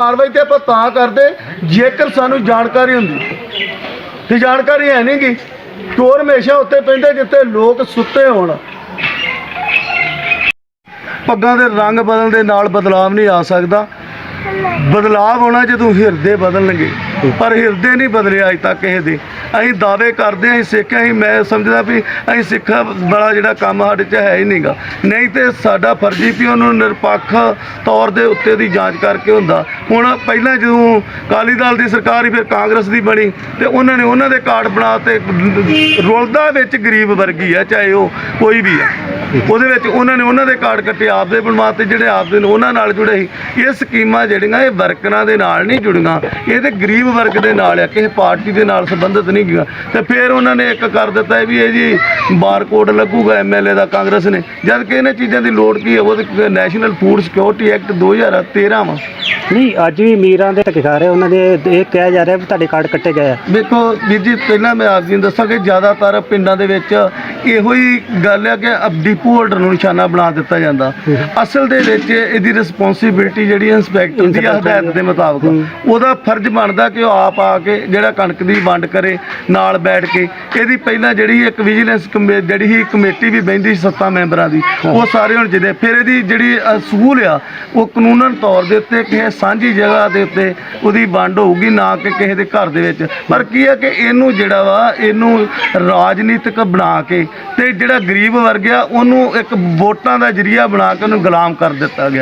ਕਾਰਵਾਈ ਤੇ ਆਪਾਂ ਤਾਂ ਕਰਦੇ, ਜੇਕਰ ਸਾਨੂੰ ਜਾਣਕਾਰੀ ਹੁੰਦੀ। ਤੇ ਜਾਣਕਾਰੀ ਹੈ ਨਹੀਂ ਗੀ, ਚੋਰ ਹਮੇਸ਼ਾ ਉੱਤੇ ਪੈਂਦੇ ਜਿੱਥੇ ਲੋਕ ਸੁੱਤੇ ਹੋਣ। ਪੱਗਾਂ ਦੇ ਰੰਗ ਬਦਲਣ ਦੇ ਨਾਲ ਬਦਲਾਵ ਨਹੀਂ ਆ ਸਕਦਾ। ਬਦਲਾਵ ਹੋਣਾ ਜਦੋਂ ਹਿਰਦੇ ਬਦਲਣਗੇ। ਪਰ ਹਿਰਦੇ ਨਹੀਂ ਬਦਲੇ ਅਜ ਤੱਕ ਕਿਸੇ ਦੇ। ਅਸੀਂ ਦਾਅਵੇ ਕਰਦੇ ਹਾਂ, ਅਸੀਂ ਸਿੱਖ ਹਾਂ ਅਸੀਂ ਮੈਂ ਸਮਝਦਾ ਵੀ ਅਸੀਂ ਸਿੱਖਾਂ ਵਾਲਾ ਜਿਹੜਾ ਕੰਮ ਸਾਡੇ 'ਚ ਹੈ ਹੀ ਨਹੀਂਗਾ ਨਹੀਂ ਤੇ ਸਾਡਾ ਫਰਜ਼ੀ ਵੀ ਉਹਨੂੰ ਨਿਰਪੱਖ ਤੌਰ ਦੇ ਉੱਤੇ ਦੀ ਜਾਂਚ ਕਰਕੇ ਹੁੰਦਾ। ਹੁਣ ਪਹਿਲਾਂ ਜਦੋਂ ਅਕਾਲੀ ਦਲ ਦੀ ਸਰਕਾਰ ਹੀ ਫਿਰ ਕਾਂਗਰਸ ਦੀ ਬਣੀ ਤੇ ਉਹਨਾਂ ਨੇ ਉਹਨਾਂ ਦੇ ਕਾਰਡ ਬਣਾ ਤੇ ਰੁਲਦਾ ਵਿੱਚ ਗਰੀਬ ਵਰਗੀ ਆ, ਚਾਹੇ ਉਹ ਕੋਈ ਵੀ ਆ। ਉਹਦੇ ਵਿੱਚ ਉਹਨਾਂ ਨੇ ਉਹਨਾਂ ਦੇ ਕਾਰਡ ਕੱਟੇ ਆਪਦੇ ਬਣਵਾਤੇ ਜਿਹੜੇ ਆਪਦੇ ਨੇ ਉਹਨਾਂ ਨਾਲ ਜੁੜੇ ਸੀ। ਇਹ ਸਕੀਮਾਂ ਜਿਹੜੀਆਂ ਇਹ ਵਰਕਰਾਂ ਦੇ ਨਾਲ ਨਹੀਂ ਜੁੜੀਆਂ। ਇਹ ਤੇ ਗਰੀਬ ਵਰਗ ਦੇ ਨਾਲ ਆ ਕਿਸੇ ਪਾਰਟੀ ਦੇ ਨਾਲ ਸੰਬੰਧਿਤ ਨਹੀਂ ਗਿਆ। ਤੇ ਫਿਰ ਉਹਨਾਂ ਨੇ ਇੱਕ ਕਰ ਦਿੱਤਾ ਇਹ ਵੀ ਇਹ ਜੀ ਬਾਰਕੋਡ ਲੱਗੂਗਾ ਐਮਐਲਏ ਦਾ ਕਾਂਗਰਸ ਨੇ। ਜਦ ਕਿ ਇਹਨਾਂ ਚੀਜ਼ਾਂ ਦੀ ਲੋੜ ਕੀ ਹੈ ਉਹ ਨੈਸ਼ਨਲ ਫੂਡ ਸਿਕਿਉਰਿਟੀ ਐਕਟ 2013 ਵਾ। ਨਹੀਂ ਅੱਜ ਵੀ ਅਮੀਰਾਂ ਦੇ ਖਾ ਰਹੇ ਉਹਨਾਂ ਦੇ ਇਹ ਕਿਹਾ ਜਾ ਰਿਹਾ ਵੀ ਤੁਹਾਡੇ ਕਾਰਡ ਕੱਟੇ ਗਏ ਆ। ਵੇਖੋ ਵੀਰ ਜੀ ਪਹਿਲਾਂ ਮੈਂ ਆਪ ਜੀ ਨੂੰ ਦੱਸਾਂ ਕਿ ਜ਼ਿਆਦਾਤਰ ਪਿੰਡਾਂ ਦੇ ਵਿੱਚ ਇਹੋ ਹੀ ਗੱਲ ਹੈ ਕਿ ਅਬ ਹੋਲਡਰ ਨੂੰ ਨਿਸ਼ਾਨਾ ਬਣਾ ਦਿੱਤਾ ਜਾਂਦਾ। ਅਸਲ ਦੇ ਵਿੱਚ ਇਹਦੀ ਰਿਸਪੌਂਸਿਬਿਲਟੀ ਜਿਹੜੀ ਇੰਸਪੈਕਟਰ ਦੀ ਆ ਹਦਾਇਤ ਦੇ ਮੁਤਾਬਕ। ਉਹਦਾ ਫਰਜ਼ ਬਣਦਾ ਕਿ ਉਹ ਆਪ ਆ ਕੇ ਜਿਹੜਾ ਕਣਕ ਦੀ ਵੰਡ ਕਰੇ ਨਾਲ ਬੈਠ ਕੇ। ਇਹਦੀ ਪਹਿਲਾਂ ਜਿਹੜੀ ਇੱਕ ਵਿਜੀਲੈਂਸ ਜਿਹੜੀ ਸੀ ਕਮੇਟੀ ਵੀ ਬਹਿੰਦੀ ਸੀ ਸੱਤਾਂ ਮੈਂਬਰਾਂ ਦੀ ਉਹ ਸਾਰੇ ਹੁਣ ਜਿਹਦੇ ਫਿਰ ਇਹਦੀ ਜਿਹੜੀ ਅਸੂਲ ਆ ਉਹ ਕਾਨੂੰਨਨ ਤੌਰ ਦੇ ਉੱਤੇ ਕਿਸੇ ਸਾਂਝੀ ਜਗ੍ਹਾ ਦੇ ਉੱਤੇ ਉਹਦੀ ਵੰਡ ਹੋਊਗੀ ਨਾ ਕਿ ਕਿਸੇ ਦੇ ਘਰ ਦੇ ਵਿੱਚ। ਪਰ ਕੀ ਹੈ ਕਿ ਇਹਨੂੰ ਜਿਹੜਾ ਵਾ ਇਹਨੂੰ ਰਾਜਨੀਤਿਕ ਬਣਾ ਕੇ ਤੇ ਜਿਹੜਾ ਗਰੀਬ ਵਰਗ ਆ ਉਹਨੂੰ ਇੱਕ ਵੋਟਾਂ ਦਾ ਜਰੀਆ ਬਣਾ ਕੇ ਉਹਨੂੰ ਗੁਲਾਮ ਕਰ ਦਿੱਤਾ ਗਿਆ।